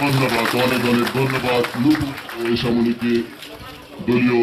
ধন্যবাদ অনেক অনেক ধন্যবাদ। লুবু সামনিকে দলীয়